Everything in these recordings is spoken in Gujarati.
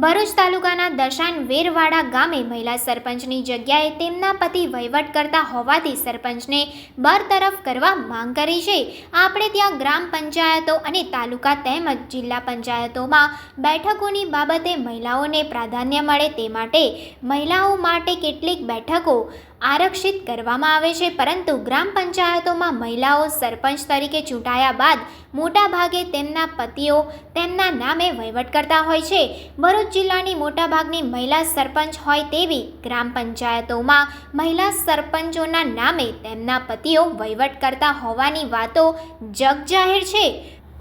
ભરૂચ તાલુકાના દશાન વેરવાડા ગામે મહિલા સરપંચની જગ્યાએ તેમના પતિ વહીવટ કરતા હોવાથી સરપંચને બરતરફ કરવા માંગ કરી છે. આપણે ત્યાં ગ્રામ પંચાયતો અને તાલુકા તેમજ જિલ્લા પંચાયતોમાં બેઠકોની બાબતે મહિલાઓને પ્રાધાન્ય મળે તે માટે મહિલાઓ માટે કેટલીક બેઠકો આરક્ષિત કરવામાં આવે છે, પરંતુ ગ્રામ પંચાયતોમાં મહિલાઓ સરપંચ તરીકે ચૂંટાયા બાદ મોટાભાગે તેમના પતિઓ તેમના નામે વહીવટ કરતા હોય છે. ભરૂચ જિલ્લાની મોટાભાગની મહિલા સરપંચ હોય તેવી ગ્રામ પંચાયતોમાં મહિલા સરપંચોના નામે તેમના પતિઓ વહીવટ કરતા હોવાની વાતો જગજાહેર છે.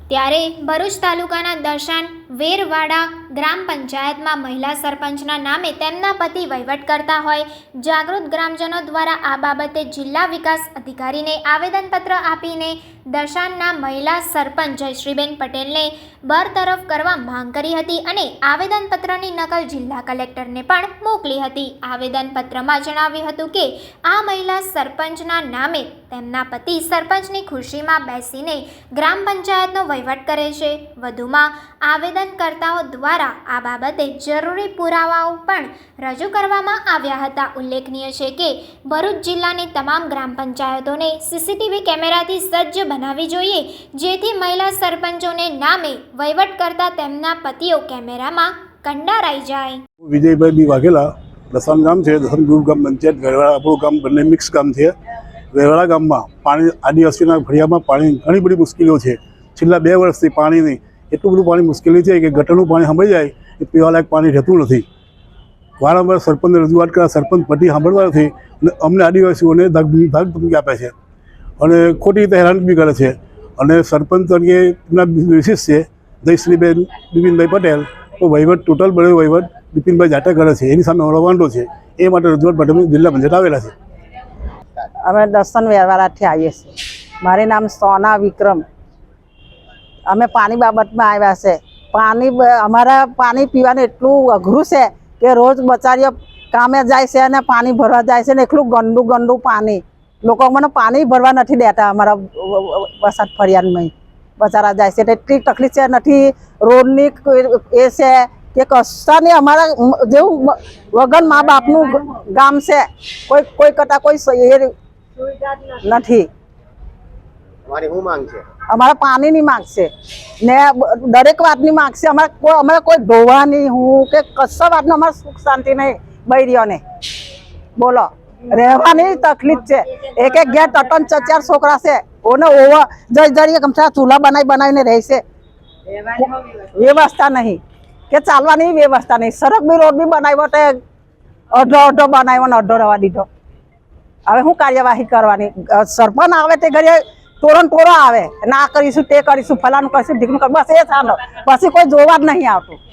ત્યારે ભરૂચ તાલુકાના દર્શન વેરવાડા ગ્રામ પંચાયતમાં મહિલા સરપંચના નામે તેમના પતિ વહીવટ કરતા હોય, જાગૃત ગ્રામજનો દ્વારા આ બાબતે જિલ્લા વિકાસ અધિકારીને આવેદનપત્ર આપીને દશાનના મહિલા સરપંચ જયશ્રીબેન પટેલને બરતરફ કરવા માંગ કરી હતી અને આવેદનપત્રની નકલ જિલ્લા કલેક્ટરને પણ મોકલી હતી. આવેદનપત્રમાં જણાવ્યું હતું કે, આ મહિલા સરપંચના નામે તેમના પતિ સરપંચની ખુરશીમાં બેસીને ગ્રામ પંચાયતનો વહીવટ કરે છે. વધુમાં, આવેદનકર્તાઓ દ્વારા આ બાબતે જરૂરી પુરાવાઓ પણ રજૂ કરવામાં આવ્યા હતા. ઉલ્લેખનીય છે કે, ભરૂચ જિલ્લાની તમામ ગ્રામ પંચાયતોને સીસીટીવી કેમેરાથી સજ્જ બનાવવી જોઈએ, જેથી મહિલા સરપંચોને નામે વહીવટ કરતા તેમના પતિઓ કેમેરામાં કંડારાઈ જાય. વિજયભાઈ બી વાઘેલા, દસમ ગામ છે, દસમ ગ્રુપ ગામ પંચાયત, વેરવાડા આપણું ગામ બંને મિક્સ ગામ છે. વેરવાડા ગામમાં પાણી આદિવાસીના ફળિયામાં પાણી ઘણી બધી મુશ્કેલીઓ છે. છેલ્લા બે વર્ષથી પાણીની એટલું બધું પાણી મુશ્કેલી છે કે ગટરનું પાણી સાંભળી જાય એ પીવાલાયક પાણી રહેતું નથી. વારંવાર સરપંચને રજૂઆત કરતા સરપંચ પટી સાંભળવા નથી અને અમને આદિવાસીઓને ધગ ધમકી આપે છે. અને ખોટી રીતે હેરાન બી કરે છે. અને સરપંચ તરીકે એમના વિશેષ છે, જયશ્રીબેન બિપિનભાઈ પટેલ, તો વહીવટ ટોટલ બધો વહીવટ બિપિનભાઈ જાતે કરે છે, એની સામે અમારો વાંધો છે. એ માટે રજૂઆત માટે જિલ્લા પંચાયત આવેલા છે. અમે દર્શન વ્યવહારથી આવીએ છીએ. મારું નામ સોના વિક્રમ. અમે પાણી બાબતમાં આવ્યા છે. પાણી અમારા પાણી પીવાનું એટલું અઘરું છે કે રોજ બચારીઓ કામે જાય છે અને પાણી ભરવા જાય છે ને એટલું ગંદુ ગંદુ પાણી. લોકો મને પાણી ભરવા નથી દેતા અમારા વરસાદ ફરિયાદમાં બચારા જાય છે. એટલી તકલીફ છે, નથી રોડની એ છે કે કશાની અમારા જેવું વગન મા બાપનું ગામ છે. કોઈ કોઈ કરતાં કોઈ નથી. તમારી શું માંગ છે? અમારા પાણીની માંગ છે. ને દરેક વાતની માંગ છે. અમારે કોઈ અમારે કોઈ ધોવાની હું કે કશા વાતનો અમારે સુખ શાંતિ નહીં. બૈરીઓને. બોલો. રહેવાની તકલીફ છે. એક એક ઘેર તટન ચચાર છોકરા છે. ઓને ઓવા જઈએ કમસા ચૂલા બનાવી બનાવીને રહેશે. વ્યવસ્થા નહીં. કે ચાલવાની વ્યવસ્થા નહીં. સડક બી રોડ બી બનાવ્યો તે અડધો અડધો બનાવ્યો ને અડધો રવા દીધો. હવે શું કાર્યવાહી કરવાની? સરપંચ આવે તે ઘરે તોરણ તોરો આવે. ના કરીશું, તે કરીશું ફલાનું કરીશું ઢીકનું બસ એ ચાલો. પછી કોઈ જોવા જ નહીં આવતું.